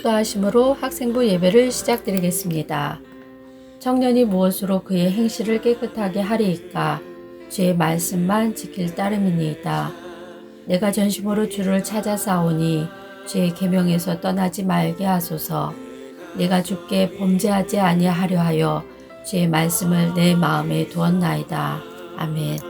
묵도하심으로 학생부 예배를 시작드리겠습니다. 청년이 무엇으로 그의 행실을 깨끗하게 하리이까 주의 말씀만 지킬 따름이니이다. 내가 전심으로 주를 찾아 싸우니 주의 계명에서 떠나지 말게 하소서. 내가 주께 범죄하지 아니하려 하여 주의 말씀을 내 마음에 두었나이다. 아멘.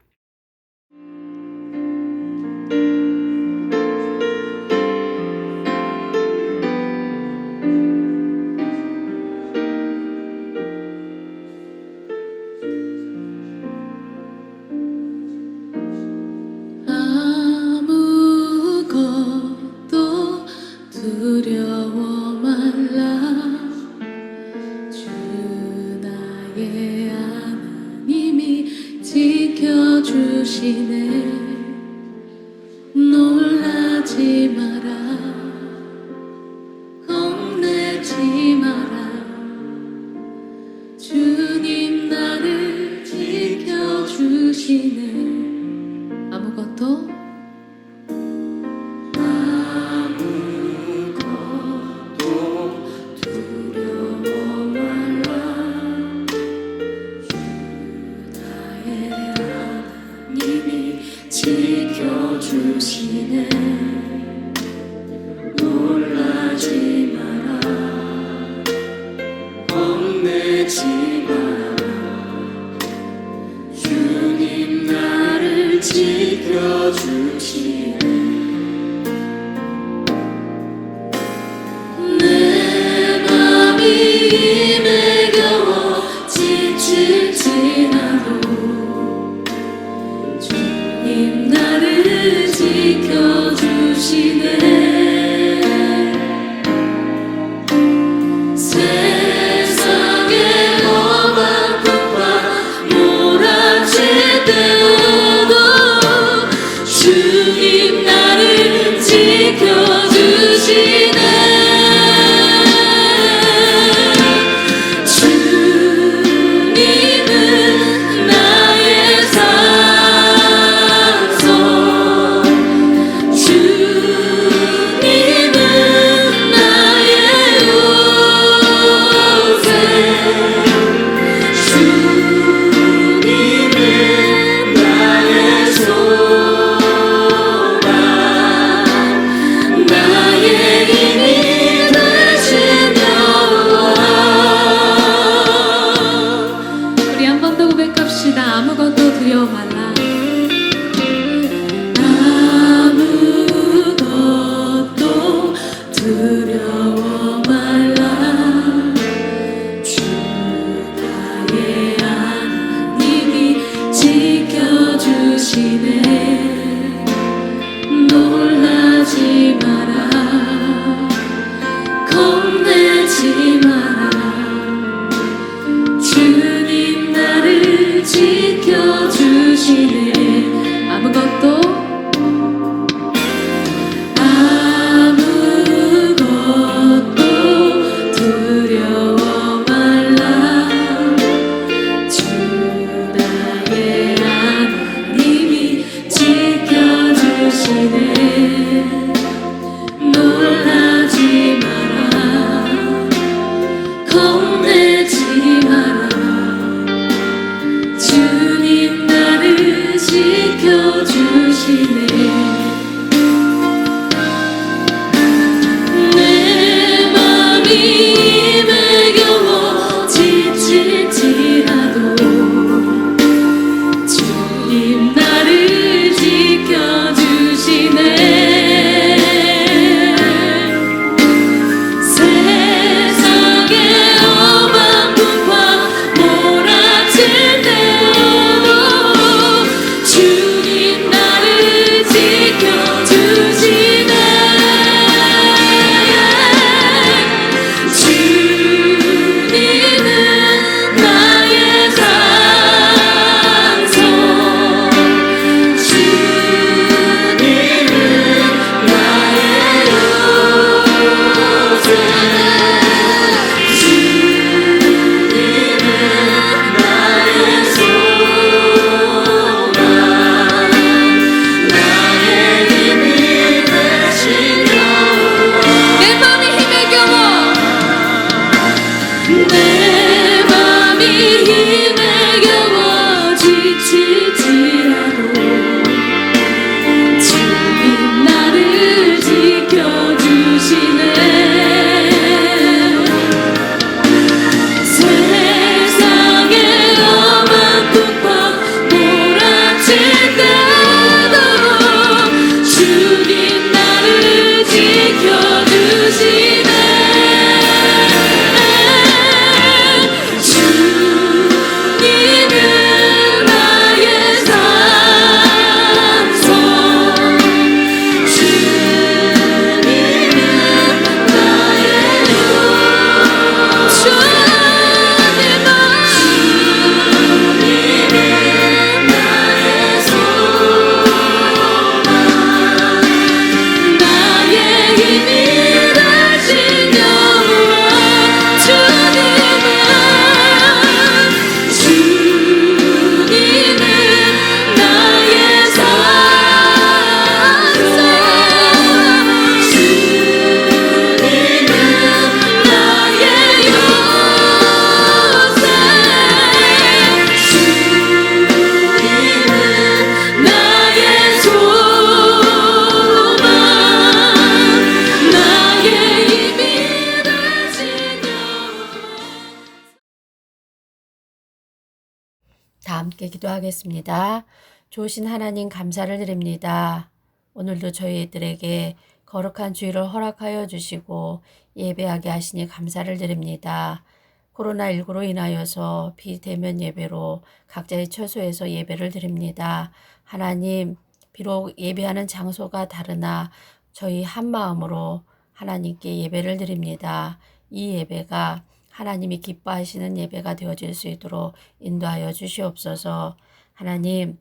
아 하시네 함께 기도하겠습니다. 좋으신 하나님 감사를 드립니다. 오늘도 저희들에게 거룩한 주의를 허락하여 주시고 예배하게 하시니 감사를 드립니다. 코로나19로 인하여서 비대면 예배로 각자의 처소에서 예배를 드립니다. 하나님, 비록 예배하는 장소가 다르나 저희 한 마음으로 하나님께 예배를 드립니다. 이 예배가 하나님이 기뻐하시는 예배가 되어질 수 있도록 인도하여 주시옵소서. 하나님,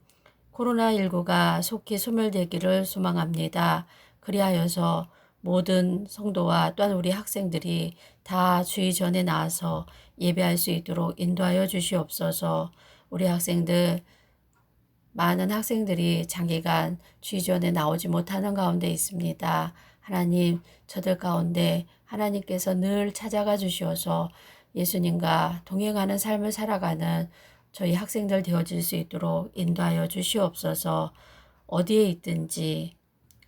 코로나19가 속히 소멸되기를 소망합니다. 그리하여서 모든 성도와 또한 우리 학생들이 다 주의 전에 나와서 예배할 수 있도록 인도하여 주시옵소서. 우리 학생들 많은 학생들이 장기간 주의 전에 나오지 못하는 가운데 있습니다. 하나님, 저들 가운데 하나님께서 늘 찾아가 주시어서 예수님과 동행하는 삶을 살아가는 저희 학생들 되어질 수 있도록 인도하여 주시옵소서. 어디에 있든지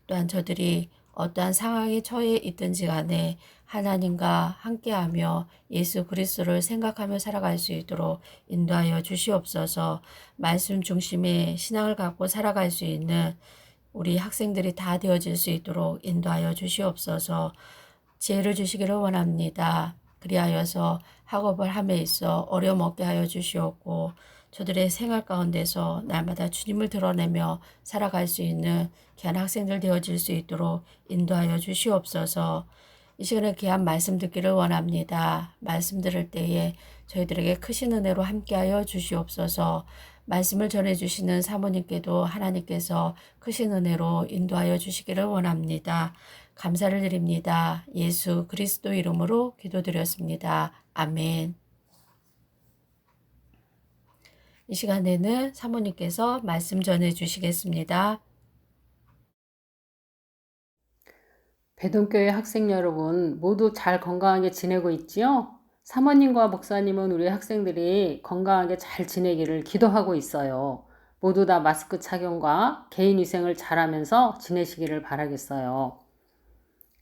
또한 저들이 어떠한 상황에 처해 있든지 간에 하나님과 함께하며 예수 그리스도를 생각하며 살아갈 수 있도록 인도하여 주시옵소서. 말씀 중심의 신앙을 갖고 살아갈 수 있는 우리 학생들이 다 되어질 수 있도록 인도하여 주시옵소서. 지혜를 주시기를 원합니다. 그리하여서 학업을 함에 있어 어려움 없게 하여 주시옵고 저들의 생활 가운데서 날마다 주님을 드러내며 살아갈 수 있는 귀한 학생들 되어질 수 있도록 인도하여 주시옵소서. 이 시간에 귀한 말씀 듣기를 원합니다. 말씀 들을 때에 저희들에게 크신 은혜로 함께하여 주시옵소서. 말씀을 전해주시는 사모님께도 하나님께서 크신 은혜로 인도하여 주시기를 원합니다. 감사를 드립니다. 예수 그리스도 이름으로 기도드렸습니다. 아멘. 이 시간에는 사모님께서 말씀 전해 주시겠습니다. 배동교회 학생 여러분 모두 잘 건강하게 지내고 있지요? 사모님과 목사님은 우리 학생들이 건강하게 잘 지내기를 기도하고 있어요. 모두 다 마스크 착용과 개인 위생을 잘하면서 지내시기를 바라겠어요.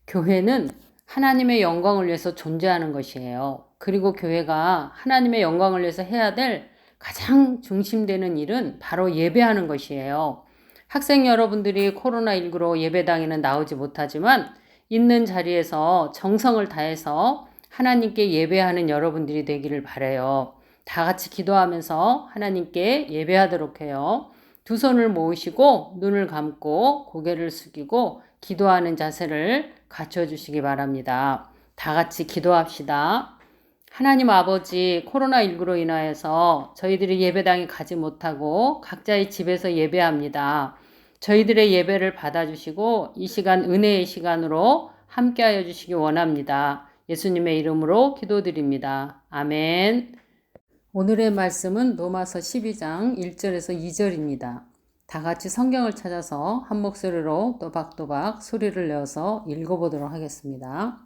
교회는 하나님의 영광을 위해서 존재하는 것이에요. 그리고 교회가 하나님의 영광을 위해서 해야 될 가장 중심되는 일은 바로 예배하는 것이에요. 학생 여러분들이 코로나19로 예배당에는 나오지 못하지만 있는 자리에서 정성을 다해서 하나님께 예배하는 여러분들이 되기를 바래요. 다 같이 기도하면서 하나님께 예배하도록 해요. 두 손을 모으시고 눈을 감고 고개를 숙이고 기도하는 자세를 갖춰 주시기 바랍니다. 다 같이 기도합시다. 하나님 아버지 코로나19로 인하여서 저희들이 예배당에 가지 못하고 각자의 집에서 예배합니다. 저희들의 예배를 받아주시고 이 시간 은혜의 시간으로 함께하여 주시기 원합니다. 예수님의 이름으로 기도드립니다. 아멘. 오늘의 말씀은 로마서 12장 1절에서 2절입니다. 다 같이 성경을 찾아서 한 목소리로 또박또박 소리를 내어서 읽어보도록 하겠습니다.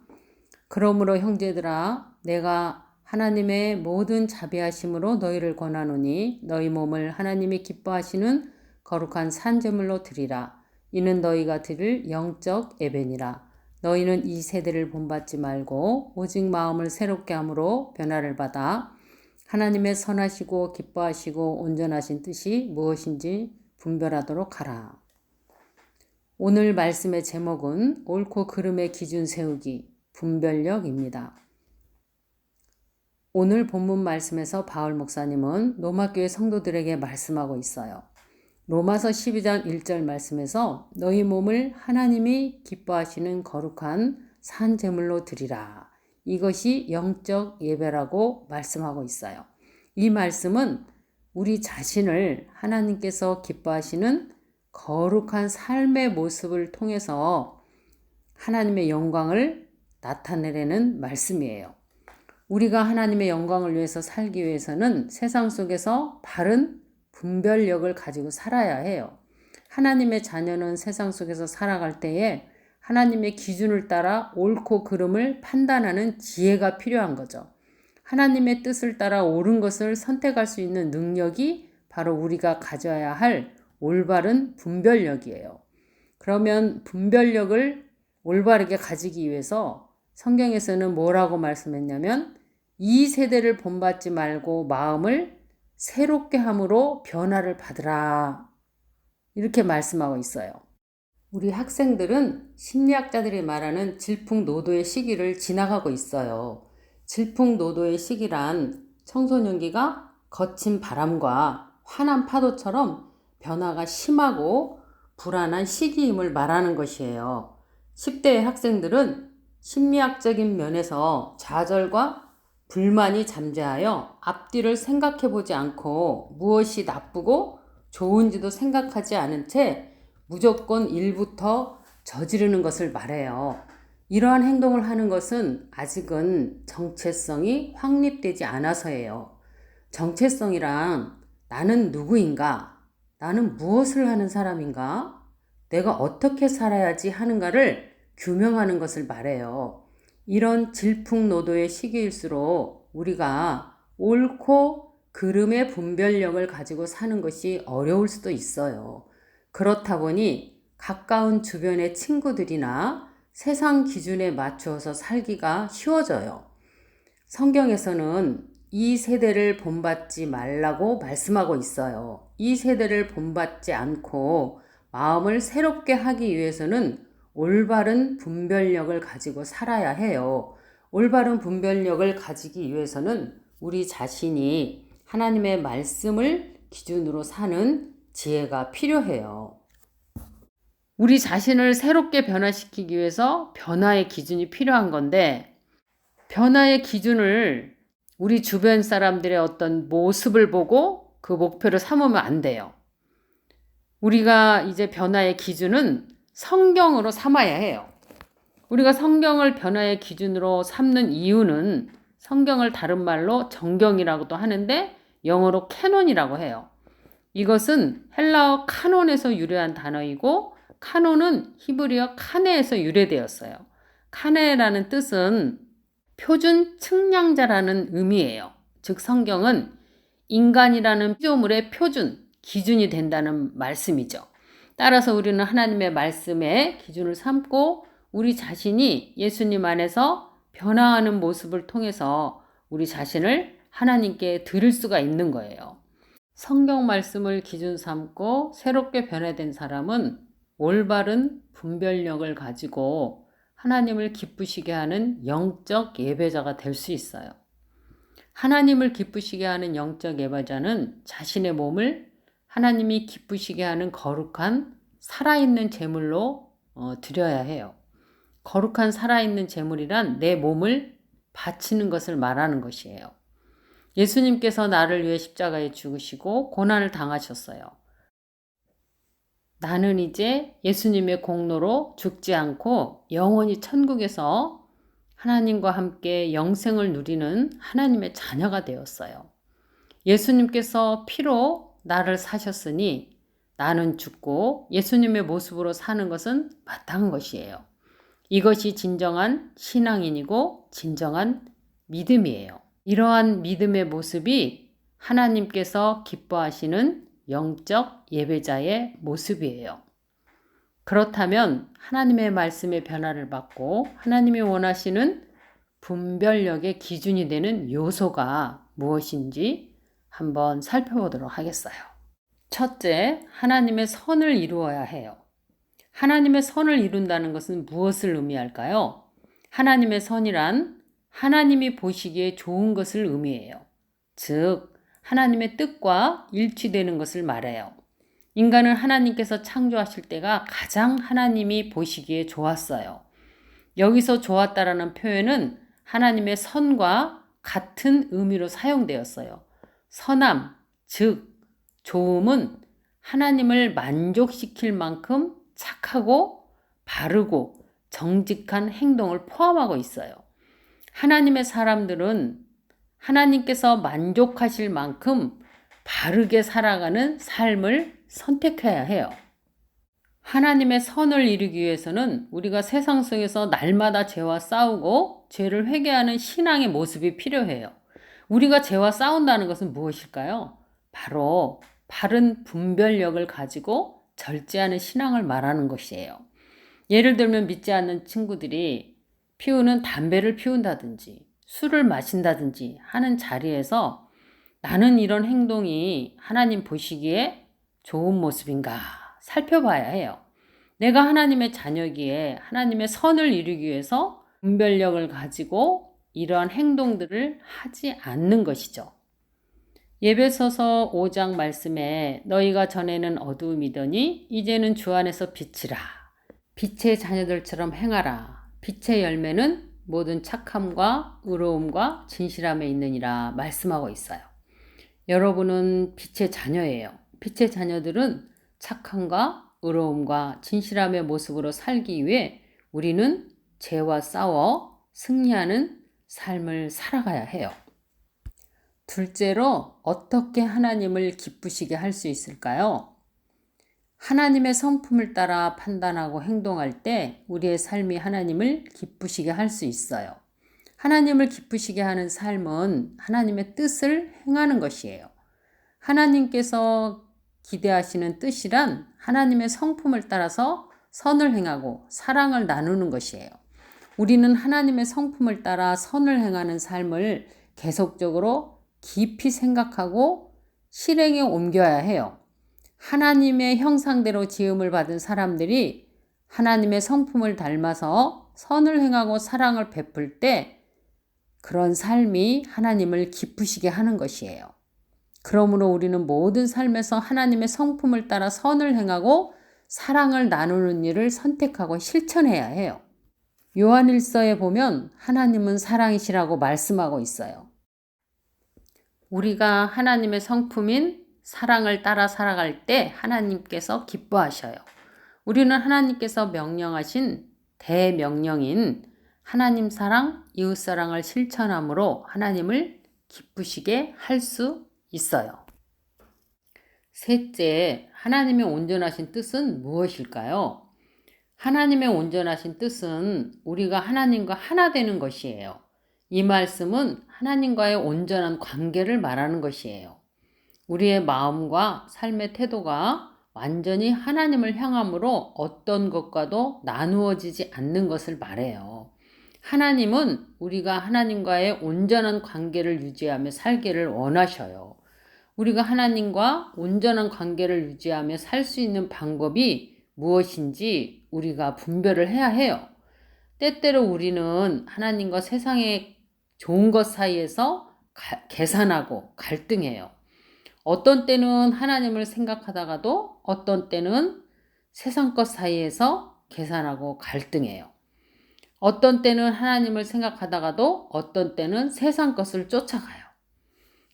그러므로 형제들아 내가 하나님의 모든 자비하심으로 너희를 권하노니 너희 몸을 하나님이 기뻐하시는 거룩한 산제물로 드리라. 이는 너희가 드릴 영적 예배니라. 너희는 이 세대를 본받지 말고 오직 마음을 새롭게 함으로 변화를 받아 하나님의 선하시고 기뻐하시고 온전하신 뜻이 무엇인지 분별하도록 하라. 오늘 말씀의 제목은 옳고 그름의 기준 세우기 분별력입니다. 오늘 본문 말씀에서 바울 목사님은 로마교회 성도들에게 말씀하고 있어요. 로마서 12장 1절 말씀에서 너희 몸을 하나님이 기뻐하시는 거룩한 산 제물로 드리라. 이것이 영적 예배라고 말씀하고 있어요. 이 말씀은 우리 자신을 하나님께서 기뻐하시는 거룩한 삶의 모습을 통해서 하나님의 영광을 나타내려는 말씀이에요. 우리가 하나님의 영광을 위해서 살기 위해서는 세상 속에서 바른 분별력을 가지고 살아야 해요. 하나님의 자녀는 세상 속에서 살아갈 때에 하나님의 기준을 따라 옳고 그름을 판단하는 지혜가 필요한 거죠. 하나님의 뜻을 따라 옳은 것을 선택할 수 있는 능력이 바로 우리가 가져야 할 올바른 분별력이에요. 그러면 분별력을 올바르게 가지기 위해서 성경에서는 뭐라고 말씀했냐면 이 세대를 본받지 말고 마음을 새롭게 함으로 변화를 받으라. 이렇게 말씀하고 있어요. 우리 학생들은 심리학자들이 말하는 질풍노도의 시기를 지나가고 있어요. 질풍노도의 시기란 청소년기가 거친 바람과 환한 파도처럼 변화가 심하고 불안한 시기임을 말하는 것이에요. 10대의 학생들은 심리학적인 면에서 좌절과 불만이 잠재하여 앞뒤를 생각해 보지 않고 무엇이 나쁘고 좋은지도 생각하지 않은 채 무조건 일부터 저지르는 것을 말해요. 이러한 행동을 하는 것은 아직은 정체성이 확립되지 않아서예요. 정체성이란 나는 누구인가? 나는 무엇을 하는 사람인가? 내가 어떻게 살아야지 하는가를 규명하는 것을 말해요. 이런 질풍노도의 시기일수록 우리가 옳고 그름의 분별력을 가지고 사는 것이 어려울 수도 있어요. 그렇다 보니 가까운 주변의 친구들이나 세상 기준에 맞추어서 살기가 쉬워져요. 성경에서는 이 세대를 본받지 말라고 말씀하고 있어요. 이 세대를 본받지 않고 마음을 새롭게 하기 위해서는 올바른 분별력을 가지고 살아야 해요. 올바른 분별력을 가지기 위해서는 우리 자신이 하나님의 말씀을 기준으로 사는 지혜가 필요해요. 우리 자신을 새롭게 변화시키기 위해서 변화의 기준이 필요한 건데, 변화의 기준을 우리 주변 사람들의 어떤 모습을 보고 그 목표를 삼으면 안 돼요. 우리가 이제 변화의 기준은 성경으로 삼아야 해요. 우리가 성경을 변화의 기준으로 삼는 이유는 성경을 다른 말로 정경이라고도 하는데 영어로 캐논이라고 해요. 이것은 헬라어 카논에서 유래한 단어이고 카논은 히브리어 카네에서 유래되었어요. 카네라는 뜻은 표준 측량자라는 의미예요. 즉 성경은 인간이라는 피조물의 표준, 기준이 된다는 말씀이죠. 따라서 우리는 하나님의 말씀에 기준을 삼고 우리 자신이 예수님 안에서 변화하는 모습을 통해서 우리 자신을 하나님께 드릴 수가 있는 거예요. 성경 말씀을 기준 삼고 새롭게 변화된 사람은 올바른 분별력을 가지고 하나님을 기쁘시게 하는 영적 예배자가 될 수 있어요. 하나님을 기쁘시게 하는 영적 예배자는 자신의 몸을 하나님이 기쁘시게 하는 거룩한 살아있는 제물로 어, 드려야 해요. 거룩한 살아있는 제물이란 내 몸을 바치는 것을 말하는 것이에요. 예수님께서 나를 위해 십자가에 죽으시고 고난을 당하셨어요. 나는 이제 예수님의 공로로 죽지 않고 영원히 천국에서 하나님과 함께 영생을 누리는 하나님의 자녀가 되었어요. 예수님께서 피로 나를 사셨으니 나는 죽고 예수님의 모습으로 사는 것은 마땅한 것이에요. 이것이 진정한 신앙인이고 진정한 믿음이에요. 이러한 믿음의 모습이 하나님께서 기뻐하시는 영적 예배자의 모습이에요. 그렇다면 하나님의 말씀의 변화를 받고 하나님이 원하시는 분별력의 기준이 되는 요소가 무엇인지 한번 살펴보도록 하겠어요. 첫째, 하나님의 선을 이루어야 해요. 하나님의 선을 이룬다는 것은 무엇을 의미할까요? 하나님의 선이란 하나님이 보시기에 좋은 것을 의미해요. 즉, 하나님의 뜻과 일치되는 것을 말해요. 인간은 하나님께서 창조하실 때가 가장 하나님이 보시기에 좋았어요. 여기서 좋았다라는 표현은 하나님의 선과 같은 의미로 사용되었어요. 선함, 즉, 좋음은 하나님을 만족시킬 만큼 착하고 바르고 정직한 행동을 포함하고 있어요. 하나님의 사람들은 하나님께서 만족하실 만큼 바르게 살아가는 삶을 선택해야 해요. 하나님의 선을 이루기 위해서는 우리가 세상 속에서 날마다 죄와 싸우고 죄를 회개하는 신앙의 모습이 필요해요. 우리가 죄와 싸운다는 것은 무엇일까요? 바로 바른 분별력을 가지고 절제하는 신앙을 말하는 것이에요. 예를 들면 믿지 않는 친구들이 피우는 담배를 피운다든지 술을 마신다든지 하는 자리에서 나는 이런 행동이 하나님 보시기에 좋은 모습인가 살펴봐야 해요. 내가 하나님의 자녀기에 하나님의 선을 이루기 위해서 분별력을 가지고 이러한 행동들을 하지 않는 것이죠. 예배서서 5장 말씀에 너희가 전에는 어두움이더니 이제는 주 안에서 빛이라. 빛의 자녀들처럼 행하라. 빛의 열매는 모든 착함과 의로움과 진실함에 있느니라 말씀하고 있어요. 여러분은 빛의 자녀예요. 빛의 자녀들은 착함과 의로움과 진실함의 모습으로 살기 위해 우리는 죄와 싸워 승리하는 삶을 살아가야 해요. 둘째로 어떻게 하나님을 기쁘시게 할 수 있을까요? 하나님의 성품을 따라 판단하고 행동할 때 우리의 삶이 하나님을 기쁘시게 할 수 있어요. 하나님을 기쁘시게 하는 삶은 하나님의 뜻을 행하는 것이에요. 하나님께서 기대하시는 뜻이란 하나님의 성품을 따라서 선을 행하고 사랑을 나누는 것이에요. 우리는 하나님의 성품을 따라 선을 행하는 삶을 계속적으로 깊이 생각하고 실행에 옮겨야 해요. 하나님의 형상대로 지음을 받은 사람들이 하나님의 성품을 닮아서 선을 행하고 사랑을 베풀 때 그런 삶이 하나님을 기쁘시게 하는 것이에요. 그러므로 우리는 모든 삶에서 하나님의 성품을 따라 선을 행하고 사랑을 나누는 일을 선택하고 실천해야 해요. 요한일서에 보면 하나님은 사랑이시라고 말씀하고 있어요. 우리가 하나님의 성품인 사랑을 따라 살아갈 때 하나님께서 기뻐하셔요. 우리는 하나님께서 명령하신 대명령인 하나님 사랑, 이웃 사랑을 실천함으로 하나님을 기쁘시게 할 수 있어요. 셋째, 하나님의 온전하신 뜻은 무엇일까요? 하나님의 온전하신 뜻은 우리가 하나님과 하나 되는 것이에요. 이 말씀은 하나님과의 온전한 관계를 말하는 것이에요. 우리의 마음과 삶의 태도가 완전히 하나님을 향함으로 어떤 것과도 나누어지지 않는 것을 말해요. 하나님은 우리가 하나님과의 온전한 관계를 유지하며 살기를 원하셔요. 우리가 하나님과 온전한 관계를 유지하며 살 수 있는 방법이 무엇인지 우리가 분별을 해야 해요. 때때로 우리는 하나님과 세상의 좋은 것 사이에서 가, 계산하고 갈등해요. 어떤 때는 하나님을 생각하다가도 어떤 때는 세상 것 사이에서 계산하고 갈등해요. 어떤 때는 하나님을 생각하다가도 어떤 때는 세상 것을 쫓아가요.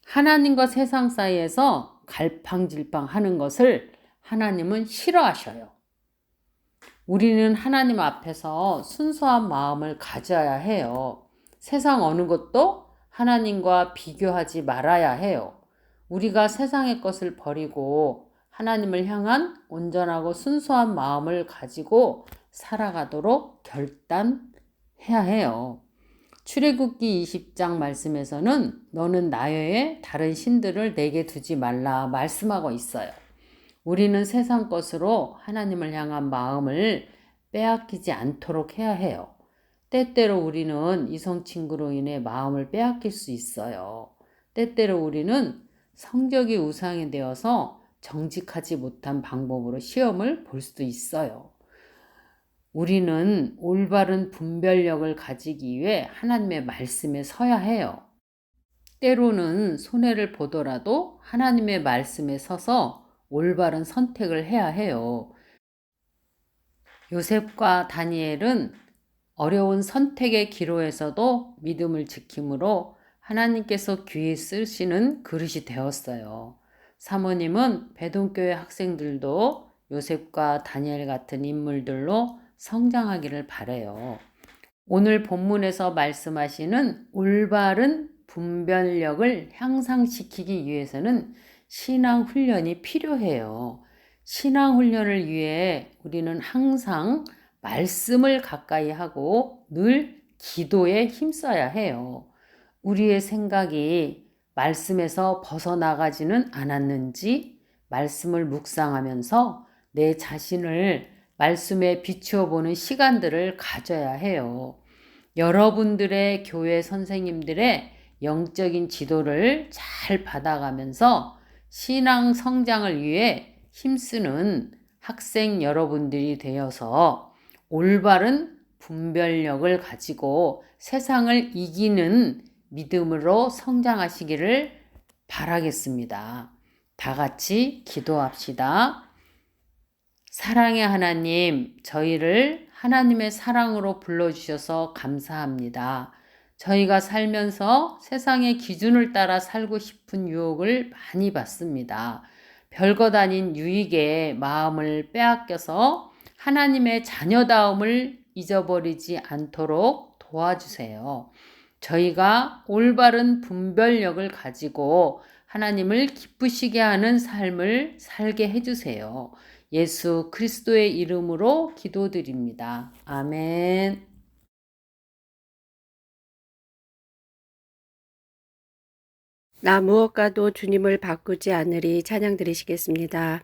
하나님과 세상 사이에서 갈팡질팡 하는 것을 하나님은 싫어하셔요. 우리는 하나님 앞에서 순수한 마음을 가져야 해요. 세상 어느 것도 하나님과 비교하지 말아야 해요. 우리가 세상의 것을 버리고 하나님을 향한 온전하고 순수한 마음을 가지고 살아가도록 결단해야 해요. 출애굽기 20장 말씀에서는 너는 나의 다른 신들을 내게 두지 말라 말씀하고 있어요. 우리는 세상 것으로 하나님을 향한 마음을 빼앗기지 않도록 해야 해요. 때때로 우리는 이성 친구로 인해 마음을 빼앗길 수 있어요. 때때로 우리는 성적이 우상이 되어서 정직하지 못한 방법으로 시험을 볼 수도 있어요. 우리는 올바른 분별력을 가지기 위해 하나님의 말씀에 서야 해요. 때로는 손해를 보더라도 하나님의 말씀에 서서 올바른 선택을 해야 해요. 요셉과 다니엘은 어려운 선택의 기로에서도 믿음을 지킴으로 하나님께서 귀히 쓰시는 그릇이 되었어요. 사모님은 배동교회 학생들도 요셉과 다니엘 같은 인물들로 성장하기를 바래요. 오늘 본문에서 말씀하시는 올바른 분별력을 향상시키기 위해서는 신앙 훈련이 필요해요. 신앙 훈련을 위해 우리는 항상 말씀을 가까이 하고 늘 기도에 힘써야 해요. 우리의 생각이 말씀에서 벗어나가지는 않았는지 말씀을 묵상하면서 내 자신을 말씀에 비추어 보는 시간들을 가져야 해요. 여러분들의 교회 선생님들의 영적인 지도를 잘 받아가면서 신앙 성장을 위해 힘쓰는 학생 여러분들이 되어서 올바른 분별력을 가지고 세상을 이기는 믿음으로 성장하시기를 바라겠습니다. 다 같이 기도합시다. 사랑의 하나님, 저희를 하나님의 사랑으로 불러주셔서 감사합니다. 저희가 살면서 세상의 기준을 따라 살고 싶은 유혹을 많이 받습니다. 별것 아닌 유익에 마음을 빼앗겨서 하나님의 자녀다움을 잊어버리지 않도록 도와주세요. 저희가 올바른 분별력을 가지고 하나님을 기쁘시게 하는 삶을 살게 해주세요. 예수 그리스도의 이름으로 기도드립니다. 아멘. 나 무엇과도 주님을 바꾸지 않으리 찬양 드리시겠습니다.